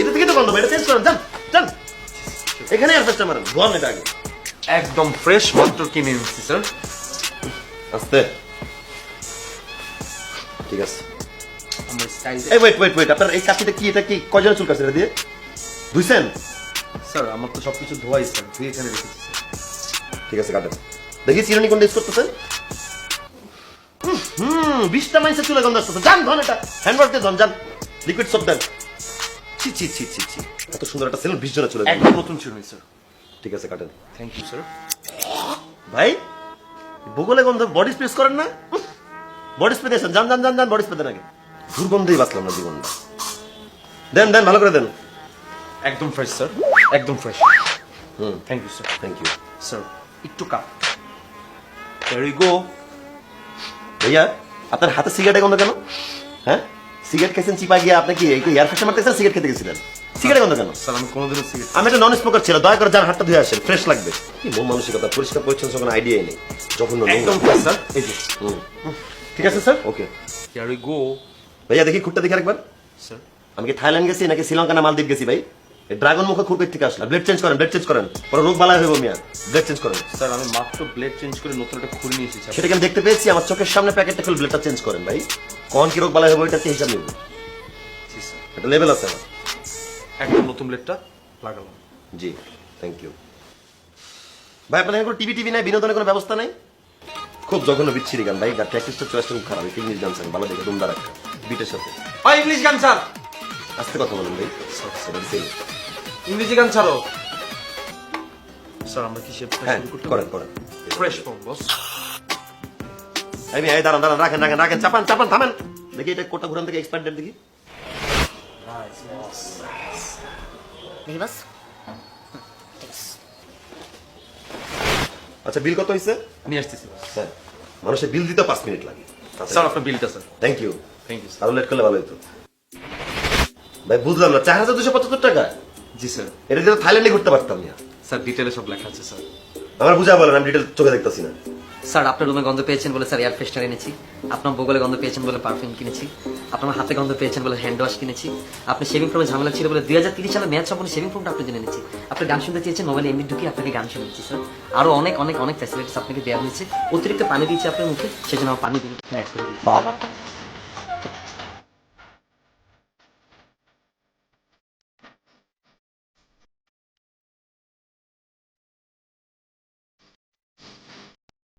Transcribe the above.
এটা থেকে তো গন্ধ এটা চেঞ্জ করেন যান যান। এখানে আর ফেস্টা মারেন ধোয়ান এটা আগে। একদম ফ্রেশ মাত্র কিনে এনেছি স্যার আস্তে। ঠিক আছে। এই ওয়েট ওয়েট ওয়েট আপনার এই কাশিটা কি এটা কি চুল কাছে এটা দিয়ে? ধুইছেন স্যার আমার তো সবকিছু ধোয়াই স্যার ধুয়ে এখানে রেখেছি ঠিক আছে কাটেন। দেখি চিরুনি কোনটা ইউজ করতেছেন? হুম, বিশটা মাইসে চুলে গন্ধ আসতেছে। যান ধন এটা। হ্যান্ড ওয়াশ দিয়ে ধন যান। লিকুইড সোপ দেন। ছি ছি ছি ছি ছি। এত সুন্দর একটা সেলুন বিশ জনের চলে একদম নতুন ছিল স্যার ঠিক আছে কাটেন। থ্যাংক ইউ স্যার ভাই ভূগোলে গন্ধ বডি স্প্রেস করেন না? বডি স্প্রে দিয়েছেন। যান যান যান যান বডি স্প্রে দেন আগে। দুর্গন্ধেই বাঁচলাম না জীবনটা দেন দেন ভালো করে দেন। একদম ফ্রেশ স্যার একদম fresh hmm. Thank you sir thank you sir একটু কাপ। There you go. ভাইয়া আপনার হাতে সিগারেট গন্ধ কেন? হ্যাঁ? সিগারেট খেয়েছেন চিপা গিয়ে আপনি কি এয়ার ফ্রেশনার মারতেছেন সিগারেট খেতে গেছিলেন? সিগারেট গন্ধ কেন? স্যার আমি কোনোদিনও সিগারেট আমি একটা নন স্মোকার ছিল দয়া করে যার হাতটা ধুয়ে আসেন ফ্রেশ লাগবে। কি মন মানসিকতা পরিষ্কার পরিচ্ছন্ন কোনো আইডিয়াই নেই। যখন একদম ফ্রেশ স্যার এই যে ঠিক আছে sir okay Here we go. ভাইয়া দেখি খুঁটটা দেখি আরেকবার। স্যার আমি কি থাইল্যান্ড গেছি নাকি শ্রীলঙ্কা না মালদ্বীপ গেছি ভাই? ড্রাগন মুখে খুরপের থেকে আসলাম ব্লেড চেঞ্জ করেন ব্লেড চেঞ্জ করেন। পরে রোগ বালা হইব মিয়া ব্লেড চেঞ্জ করেন। স্যার আমি মাত্র ব্লেড চেঞ্জ করে নতুন একটা খুলে নিয়ে এসেছি সেটাকে আমি দেখতে পেয়েছি আমার চোখের সামনে প্যাকেটটা খুলে ব্লেডটা চেঞ্জ করেন ভাই। কোন কি রোগ বালা হইব এটা হিসাব নিব একটা লেভেল আছে আমার। একদম নতুন ব্লেডটা লাগালাম। জি থ্যাংক ইউ ভাই আপনাদের কোনো টিভি টিভি নাই বিনোদনের কোনো ব্যবস্থা নাই? খুব জঘন্য বিচ্ছিরি গান। ভাই প্র্যাকটিসটা চয়েসটা খুব খারাপ। ইংলিশ গান স্যার। ভালো দেখে দুমদার একটা বিটের সাথে। ইংলিশ গান স্যার। আস্তে কথা বলুন ভাই। ইংরেজি গান ছাড়ো। স্যার আমরা কি হ্যাঁ করতে করেন করেন। ফ্রেশ ফর্ম বস মেয়ে, এই দাঁড়ান দাঁড়ান রাখেন রাখেন রাখেন চাপান চাপান থামেন। দেখি এটা কোটা ঘুরান থেকে এক্সপায়ার ডেট দেখি। আচ্ছা বিল কত হয়েছে নিয়ে আসতেছি হ্যাঁ মানুষের বিল দিতে পাঁচ মিনিট লাগে। স্যার আপনার বিলটা sir. Thank you thank you sir late করলে ভালো হতো ভাই বুঝলাম না চার হাজার দুশো পঁচাত্তর টাকা? জি স্যার। এটা দিয়ে থাইল্যান্ডে ঘুরতে পারতাম না। স্যার ডিটেলে সব লেখা আছে স্যার। আমার বুঝা বলেন আমি ডিটেল চোখে দেখতেছি না। স্যার আপনার রুমে গন্ধ পেয়েছেন বলে স্যার এয়ার ফ্রেশনার এনেছি। আপনার বগলে গন্ধ পেয়েছেন বলে পারফিউম কিনেছি। আপনার হাতে গন্ধ পেয়েছেন বলে হ্যান্ড ওয়াশ কিনেছি। আপনি শেভিং ফোমে ঝামেলা ছিল বলে দুই হাজার তিরিশ সালে ম্যাচ সম্পূর্ণ শেভিং ফোমটা আপনার জন্য এনেছি। আপনি গান শুনতে চেয়েছেন মোবাইলে এমনি ঢুকিয়ে আপনাকে গান শুনেছি স্যার। আরও অনেক অনেক অনেক ফ্যাসিলিটিস আপনাকে দেওয়া হয়েছে। অতিরিক্ত পানি দিয়েছি আপনার মুখে সেজন্য আমার পানি দিন অ্যাড করে দিয়েছি